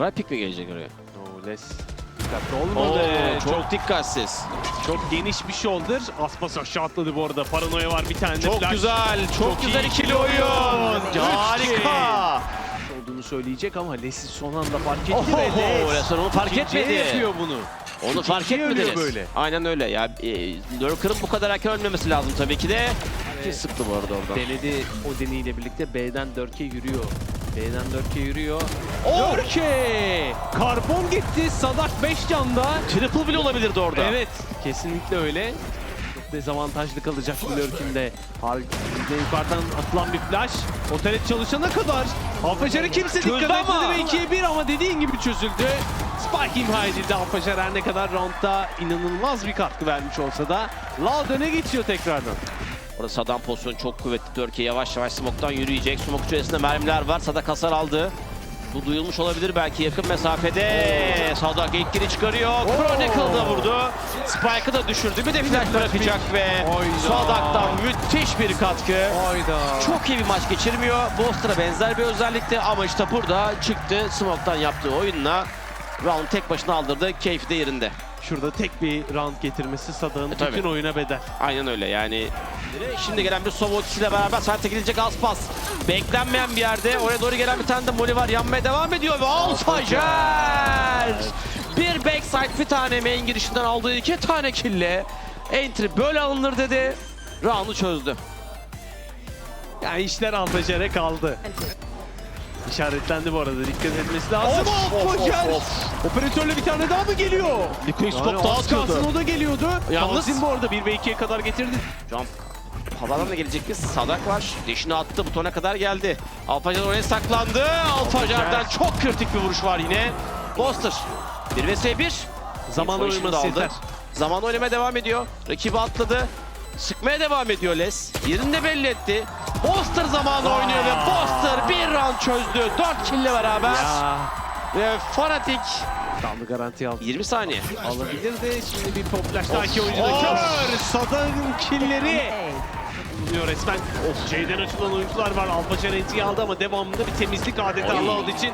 Dry pick mi gelecek oraya? Oo, Les dikkatli Oo, olmadı. çok, çok, dikkatsiz. çok geniş bir shoulder. Aspas aşağı atladı bu arada. Paranoya var bir tane Çok flash. güzel, çok, Çok güzel ikili oyun. Harika. olduğunu söyleyecek ama Les'i son anda fark etti Oho, ve Les Resmen onu fark ikinciye etmedi. yapıyor bunu. Onu fark İkinciye etmedi. ölüyor Les. böyle. Aynen öyle. Ya e, Lurker'ın bu kadar erken ölmemesi lazım tabii ki de. Ki sıktı bu arada oradan. Denedi o deneyiyle birlikte B'den Dörke yürüyor. B'den Dörke yürüyor. Oh! Dörke! Karbon gitti. Sadak 5 canda. Triple bile olabilirdi orada. Evet, kesinlikle öyle. Çok dezavantajlı kalacak bu Lurk'ünde. Harika. yukarıdan atılan bir flash. Otelet çalışana kadar. Alfajar'ı kimse dikkat etmedi ve 2'ye 1 ama dediğin gibi çözüldü. Spike imha edildi. Alfajar her ne kadar roundda inanılmaz bir katkı vermiş olsa da Loud öne geçiyor tekrardan. Orada Saddam pozisyonu çok kuvvetli. Dörke yavaş yavaş smoke'tan yürüyecek. Smoke içerisinde mermiler var. Sadak hasar aldı. Bu duyulmuş olabilir belki yakın mesafede. Sadak ilk giri çıkarıyor. Chronicle da vurdu. Spike'ı da düşürdü. Bir de flash bırakacak ve. Sadak'tan müthiş bir katkı. Hayda. Çok iyi bir maç geçirmiyor. Boster'a benzer bir özellikti ama işte burada çıktı. Smoke'tan yaptığı oyunla round tek başına aldırdı. Keyfi de yerinde. Şurada tek bir round getirmesi Sadak'ın E, bütün oyuna bedel. Aynen öyle yani. Şimdi gelen bir Sova ile beraber serte gelecek az pas. Beklenmeyen bir yerde oraya doğru gelen bir tane de Molly var yanmaya devam ediyor ve Alfajer! Bir backside bir tane main girişinden aldığı iki tane kille. Entry böyle alınır dedi. Round'u çözdü. Yani işler Alfajar'e kaldı. İşaretlendi bu arada dikkat etmesi lazım. Of, of, Alfajar! of, Operatörle bir tane daha mı geliyor? Bir quick Yani stop daha az kalsın atıyordu. o da geliyordu. Yalnız- Yalnız bu arada 1 ve 2'ye kadar getirdi. Jump. Havadan da gelecek bir sadak var. Deşini attı butona kadar geldi. Alfajar oraya saklandı. Alfajar'dan çok kritik bir vuruş var yine. Boster. 1 vs 1. Zaman oynaması aldı. yeter. Zaman oynamaya devam ediyor. Rakibi atladı. Sıkmaya devam ediyor Les. Yerini de belli etti. Boster zamanı oynuyor ve çözdü. 4 kille beraber. Ya. Ve Fanatic Kaldı garanti aldı. 20 saniye. Alabilirdi. Şimdi bir top flash daha Of. oyuncu da kör. Sadak'ın killeri. Bulunuyor resmen. Of C'den açılan oyuncular var. Alfajar entry aldı ama devamında bir temizlik adeta. Loud için.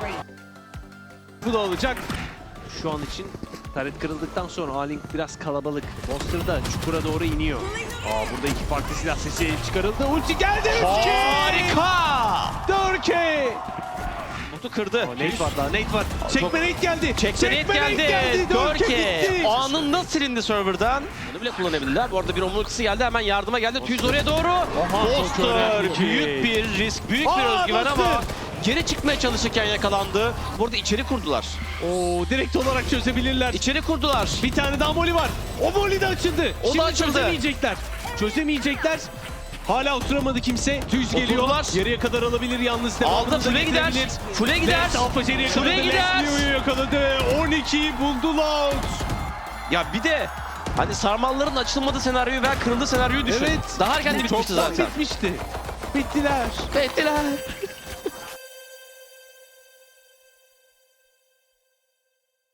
Bu da olacak. Şu an için taret kırıldıktan sonra A-Link biraz kalabalık. Monster da çukura doğru iniyor. Aa burada iki farklı silah sesi çıkarıldı. Ulti geldi. Harika! 4K. Botu kırdı. Nate var daha. Nate var. Çekme Nate geldi. Çekse net Nate geldi. 4K Dörke bitti. anında silindi serverdan. Bunu bile kullanabilirler. Bu arada bir omurgası geldi hemen yardıma geldi. Tüyüz oraya doğru. önemli. büyük bir risk, büyük bir Aa, özgüven ama. Geri çıkmaya çalışırken yakalandı. Burada içeri kurdular. Oo direkt olarak çözebilirler. İçeri kurdular. Bir tane daha moli var. O moli de açıldı. O da Şimdi açıldı. çözemeyecekler. Çözemeyecekler. Hala oturamadı kimse. Düz geliyor. Oturdular. Yarıya kadar alabilir yalnız. Aldı da full'e gider. Full'e gider. Les Alfa Jerry yakaladı. Full'e gider. Yakaladı. 12 buldu Loud. Ya bir de hani sarmalların açılmadığı senaryoyu ve kırıldığı senaryoyu düşün. Evet. Daha erken de bitmişti Çoktan zaten. bitmişti. Bittiler. Bittiler.